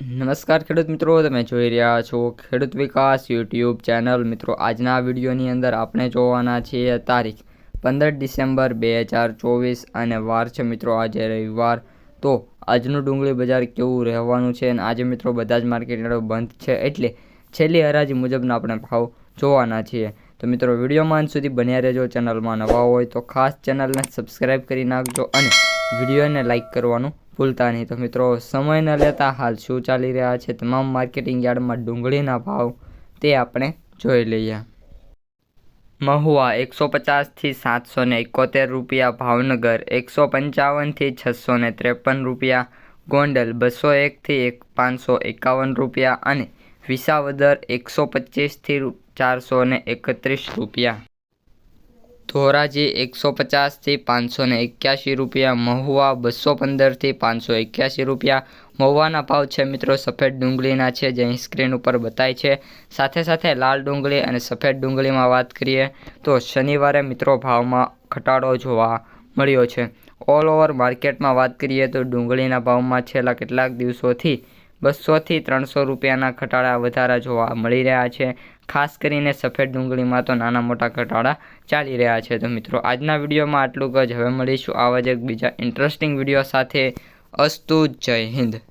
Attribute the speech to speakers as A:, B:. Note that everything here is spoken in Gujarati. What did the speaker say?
A: નમસ્કાર ખેડૂત મિત્રો, તમે જોઈ રહ્યા છો ખેડૂત વિકાસ યુટ્યુબ ચેનલ. મિત્રો, આજના વિડીયોની અંદર આપણે જોવાના છીએ તારીખ પંદર ડિસેમ્બર બે હજાર ચોવીસ અને વાર છે મિત્રો આજે રવિવાર. તો આજનું ડુંગળી બજાર કેવું રહેવાનું છે અને આજે મિત્રો બધા જ માર્કેટો બંધ છે એટલે છેલ્લી હરાજી મુજબના આપણે ભાવ જોવાના છીએ. તો મિત્રો વિડીયોમાં અંત સુધી બન્યા રહેજો ચેનલમાં નવા હોય તો ખાસ ચેનલને સબસ્ક્રાઈબ કરી નાખજો અને વિડીયોને લાઇક કરવાનું ભૂલતા નહીં. તો મિત્રો, સમય ન લેતા હાલ શું ચાલી રહ્યા છે? તમામ માર્કેટિંગ યાર્ડમાં ડુંગળીના ભાવ તે આપણે જોઈ લઈએ. મહુવા એકસો પચાસથી સાતસો ને એકોતેર રૂપિયા, ભાવનગર એકસો પંચાવનથી છસો ને ત્રેપન રૂપિયા, ગોંડલ બસો એકથી એક પાંચસો એકાવન રૂપિયા અને વિસાવદર એકસો પચીસથી ચારસો ને એકત્રીસ રૂપિયા. ધોરાજી એકસો પચાસથી પાંચસો ને એક્યાસી રૂપિયા. મહુવા બસો પંદરથી પાંચસો એક્યાસી રૂપિયા. મહુવાના ભાવ છે મિત્રો સફેદ ડુંગળીના છે. જે અહીં સ્ક્રીન ઉપર બતાય છે. સાથે સાથે લાલ ડુંગળી અને સફેદ ડુંગળીમાં વાત કરીએ તો શનિવારે મિત્રો ભાવમાં ઘટાડો જોવા મળ્યો છે. ઓલ ઓવર માર્કેટમાં વાત કરીએ તો ડુંગળીના ભાવમાં છેલ્લા કેટલાક દિવસોથી બસોથી ત્રણસો રૂપિયાના ઘટાડા વધારા જોવા મળી રહ્યા છે. ખાસ કરીને સફેદ ડુંગળીમાં તો નાના મોટા ઘટાડા ચાલી રહ્યા છે. તો મિત્રો, આજના વિડીયોમાં આટલું જ. હવે મળીશું આવા જ એક બીજા ઇન્ટરેસ્ટિંગ વીડિયો સાથે. અસ્તુ જય હિન્દ.